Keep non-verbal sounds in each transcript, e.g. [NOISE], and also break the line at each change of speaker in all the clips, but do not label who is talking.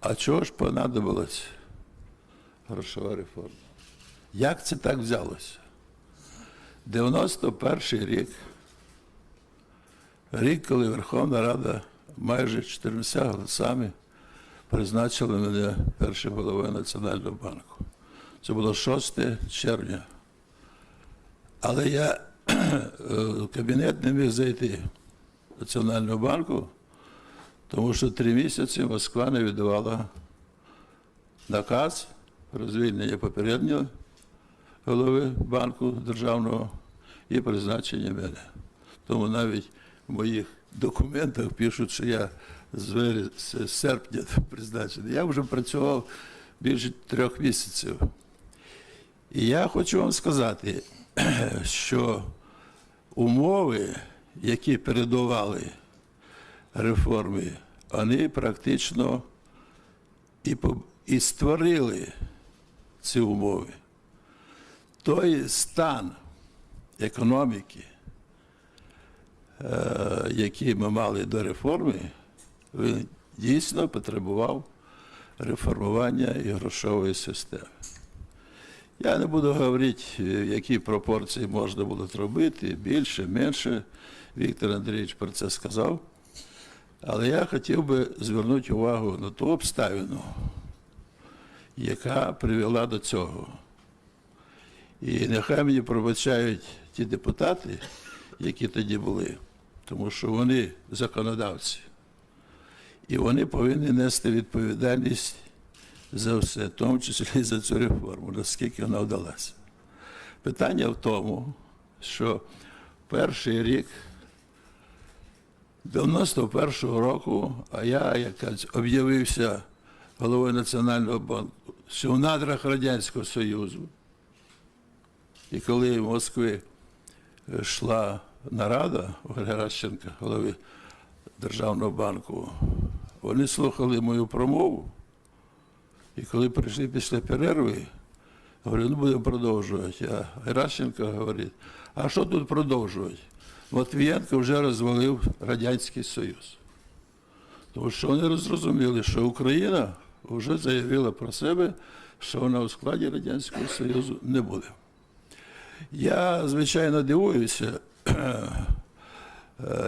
А чого ж понадобилась грошова реформа? Як це так взялося? 91 рік, рік, коли Верховна Рада майже 14 голосами призначила мене першим головою Національного банку. Це було 6 червня. Але я в кабінет не міг зайти Національного банку, тому що три місяці Москва не віддавала наказ про звільнення попереднього голови банку державного і призначення мене. Тому навіть в моїх документах пишуть, що я з серпня призначений. Я вже працював більше трьох місяців. І я хочу вам сказати, [CLEARS THROAT] що умови, які передували реформи, вони практично і, і створили ці умови. Той стан економіки, е, який ми мали до реформи, він дійсно потребував реформування і грошової системи. Я не буду говорити, в які пропорції можна було робити, більше, менше. Віктор Андрійович про це сказав. Але я хотів би звернути увагу на ту обставину, яка привела до цього. І нехай мені пробачають ті депутати, які тоді були, тому що вони законодавці. І вони повинні нести відповідальність за все, в тому числі і за цю реформу, наскільки вона вдалася. Питання в тому, що перший рік 91-го року, а я якась об'явився головою Національного банку, в надрах Радянського Союзу. І коли в Москві йшла нарада у Геращенка, голови Державного банку, вони слухали мою промову. І коли прийшли після перерви, говорю, ну будемо продовжувати. А Геращенко говорить, а що тут продовжувати? Матвієнко вже розвалив Радянський Союз. Тому що вони зрозуміли, що Україна вже заявила про себе, що вона у складі Радянського Союзу не буде. Я, звичайно, дивуюся, [CLEARS THROAT]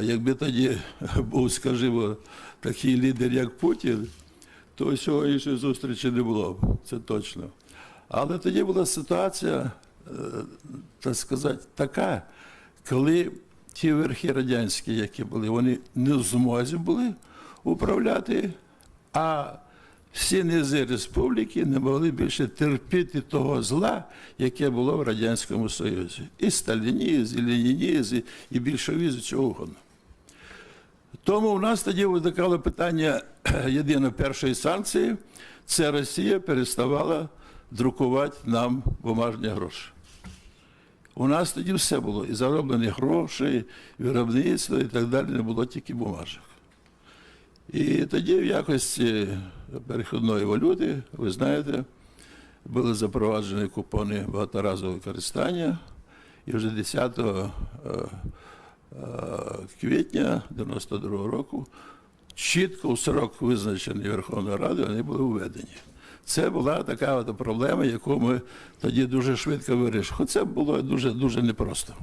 якби тоді був, скажімо, такий лідер, як Путін, то сьогоднішньої зустрічі не було б, це точно. Але тоді була ситуація, е, так сказати, така, коли ті верхи радянські, які були, вони не в змозі були управляти, а всі низи республіки не могли більше терпіти того зла, яке було в Радянському Союзі. І сталінізм, і ленінізм, і більшовізм, чого угодно. Тому в нас тоді виникало питання [CLEARS THROAT] єдино першої санкції це Росія переставала друкувати нам бумажні гроші. У нас тоді все було. І зароблені гроші, виробництво, і так далі, не було тільки бумажок. І тоді в якості перехідної валюти, ви знаєте, були запроваджені купони багаторазового використання. І вже 10 е, е, квітня 92 року чітко у срок визначений Верховною Радою вони були введені. Це була така от проблема, яку ми тоді дуже швидко вирішили. Хоча було дуже дуже непросто.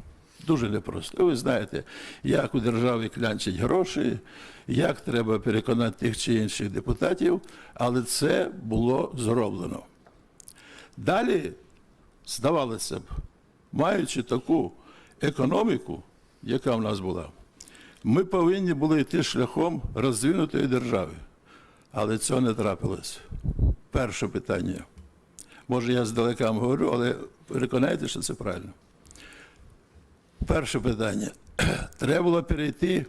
Дуже непросто. Ви знаєте, як у державі клянчать гроші, як треба переконати тих чи інших депутатів, але це було зроблено. Далі, здавалося б, маючи таку економіку, яка в нас була, ми повинні були йти шляхом розвинутої держави. Але цього не трапилось. Перше питання. Може, я здалека говорю, але переконайте, що це правильно. Перше питання. [CLEARS THROAT] Треба було перейти,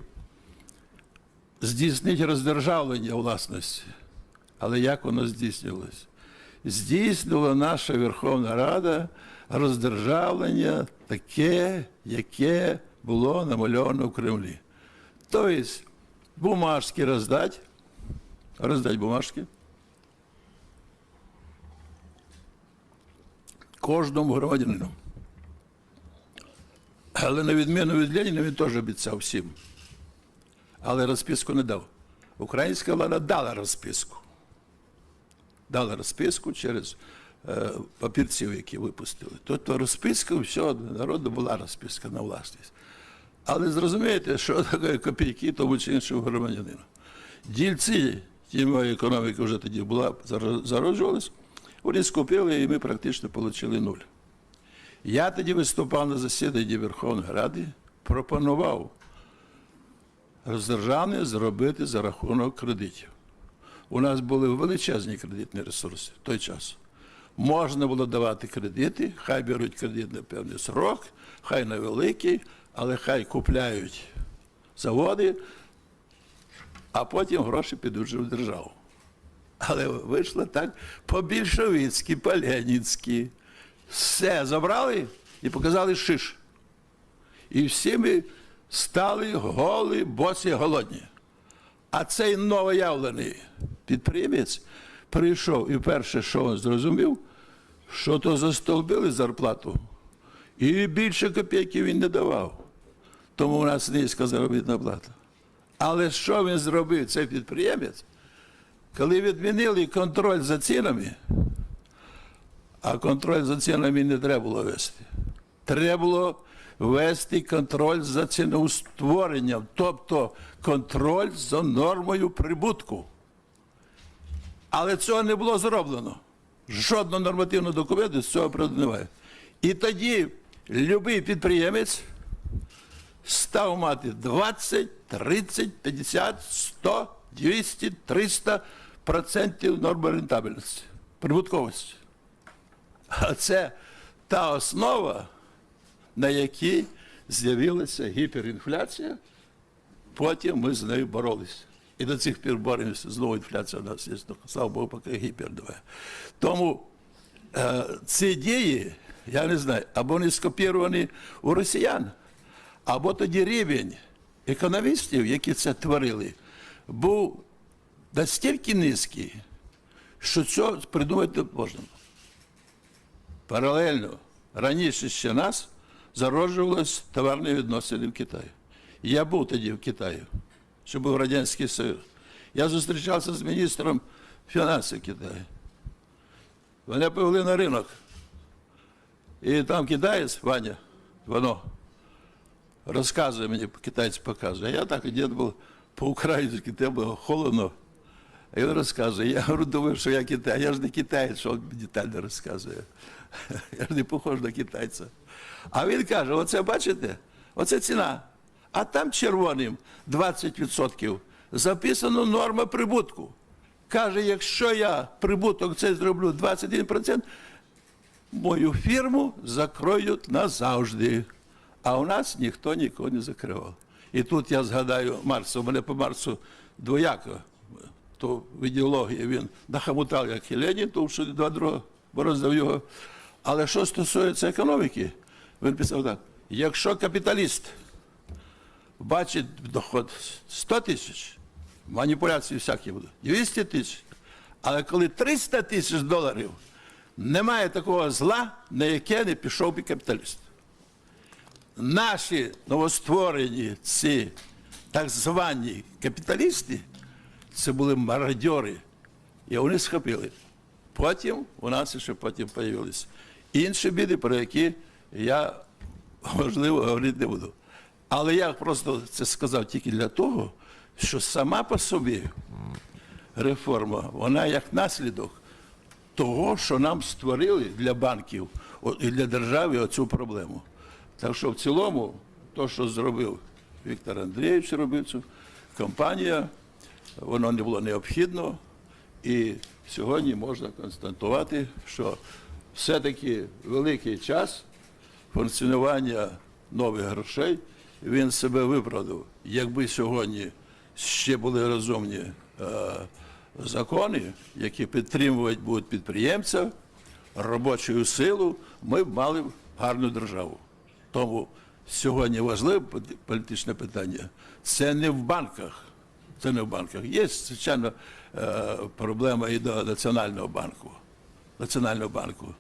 здійснити роздержавлення власності. Але як воно здійснювалось? Здійснила наша Верховна Рада роздержавлення таке, яке було намальовано в Кремлі. Тобто бумажки роздати, роздати бумажки. Кожному громадянину. Але на відміну від Леніна він теж обіцяв всім. Але розписку не дав. Українська влада дала розписку. дали розписку через е, папірців, які випустили. Тобто розписка всього народу була розписка на власність. Але зрозумієте, що таке копійки тому чи іншому громадянину. Дільці тіньової економіки вже тоді була, заро- зароджувались, вони скупили, і ми практично отримали нуль. Я тоді виступав на засіданні Верховної Ради, пропонував роздержавне зробити за рахунок кредитів. У нас були величезні кредитні ресурси в той час. Можна було давати кредити, хай беруть кредит на певний срок, хай невеликий, але хай купляють заводи, а потім гроші підуть в державу. Але вийшло так по-більшовицьки, по-ленінськи. Все забрали і показали шиш. І всі ми стали голі, босі, голодні. А цей новоявлений підприємець прийшов і перше, що він зрозумів, що то застолбили зарплату, і більше копійки він не давав. Тому у нас низька заробітна плата. Але що він зробив, цей підприємець? Коли відмінили контроль за цінами, а контроль за цінами не треба було вести. Треба було вести контроль за ціноутворенням, тобто контроль за нормою прибутку. Але цього не було зроблено. Жодного нормативного документу з цього приводу немає. І тоді будь-який підприємець став мати 20, 30, 50, 100, 200, 300 процентів норми рентабельності, прибутковості. А це та основа, на якій з'явилася гіперінфляція. Потім ми з нею боролися. І до цих пір боремося. Знову інфляція у нас є. Слава Богу, поки гіпер давай. Тому е, ці дії, я не знаю, або не скопіровані у росіян, або тоді рівень економістів, які це творили, був настільки низький, що цього придумати не можна. Паралельно раніше ще нас зароджувалися товарні відносини в Китаї. Я був тоді в Китаї, що був Радянський Союз. Я зустрічався з міністром фінансів Китаю. Мене повели на ринок. І там китаєць, Ваня, воно розказує мені, китаєць показує. А я так дід був по-українськи, те було холодно. А він розказує. Я говорю, думаю, що я китаєць. Я ж не китаєць, що він детально розказує. [LAUGHS] Я ж не похож на китайця. А він каже: оце бачите, оце ціна. А там червоним 20% записано норма прибутку. Каже, якщо я прибуток цей зроблю 21%, мою фірму закроють назавжди. А у нас ніхто нікого не закривав. І тут я згадаю Марса, у мене по Марсу двояко. То в ідеології він нахамутав, як і Ленін, тому що два друга бороздав його. Але що стосується економіки, він писав так: якщо капіталіст бачить доход 100 тисяч, маніпуляції всякі будуть, 200 тисяч. Але коли 300 тисяч доларів, немає такого зла, на яке не пішов би капіталіст. Наші новостворені ці так звані капіталісти, це були мародьори, і вони схопили. Потім у нас ще потім з'явилися інші біди, про які я, можливо, говорити не буду. Але я просто це сказав тільки для того, що сама по собі реформа, вона як наслідок того, що нам створили для банків і для держави оцю проблему. Так що в цілому, то, що зробив Віктор Андрійович, робив цю компанія, воно не було необхідно. І сьогодні можна констатувати, що все-таки великий час функціонування нових грошей він себе виправдав. Якби сьогодні ще були розумні е, закони, які підтримувати будуть підприємців, робочу силу, ми б мали гарну державу. Тому сьогодні важливе політичне питання це не в банках. Це не в банках. Є, звичайно, е, проблема і до Національного банку. Національного банку.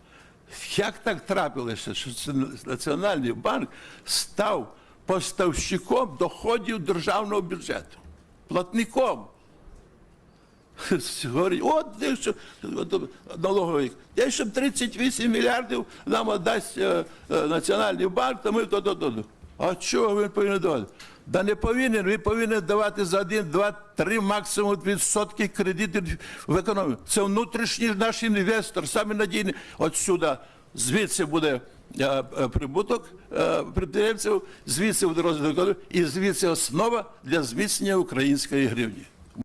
Як так трапилося, що Національний банк став поставщиком доходів державного бюджету, платником? [LAUGHS] Говорить, от де що налоговик, де щоб 38 мільярдів нам дасть е, е, Національний банк, то ми то, то, то. А чого він повинен давати? Да не повинен, він повинен давати за 1, 2, 3 максимум відсотки кредитів в економіку. Це внутрішній наш інвестор, саме надійний. От сюди, звідси буде е, е, прибуток е, підприємців, звідси буде розвиток і звідси основа для зміцнення української гривні.